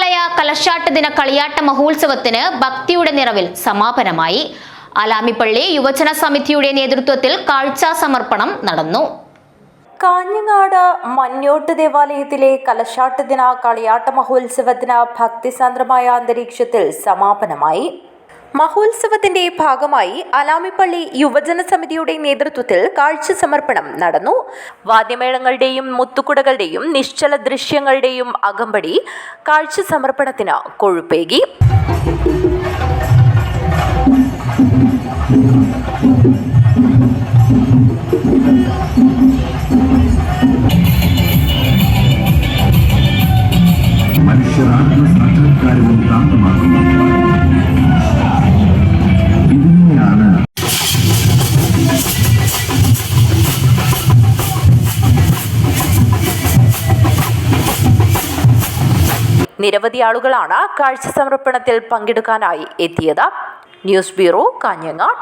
ദേവാലയ കലശാട്ട് ദിന കളിയാട്ട മഹോത്സവത്തിന് ഭക്തിയുടെ നിറവിൽ സമാപനമായി. അലാമിപ്പള്ളി യുവജന സമിതിയുടെ നേതൃത്വത്തിൽ കാഴ്ചാ സമർപ്പണം നടന്നു. കാഞ്ഞങ്ങാട് മഞ്ഞോട്ട് ദേവാലയത്തിലെ കലശാട്ട് ദിന കളിയാട്ട മഹോത്സവത്തിന് ഭക്തിസാന്ദ്രമായ അന്തരീക്ഷത്തിൽ സമാപനമായി. മഹോത്സവത്തിന്റെ ഭാഗമായി അലാമിപ്പള്ളി യുവജന സമിതിയുടെ നേതൃത്വത്തിൽ കാഴ്ച സമർപ്പണം നടന്നു. വാദ്യമേളങ്ങളുടെയും മുത്തുകുടകളുടെയും നിശ്ചല ദൃശ്യങ്ങളുടെയും അകമ്പടി കാഴ്ച സമർപ്പണത്തിന് കൊഴുപ്പേകി. സാക്ഷാത്കാരവും പ്രാപ്തമാക്കുന്നു നിരവധി ആളുകളാണ് കാഴ്ച സമർപ്പണത്തിൽ പങ്കെടുക്കാനായി എത്തിയത്. News bureau Kanhangad.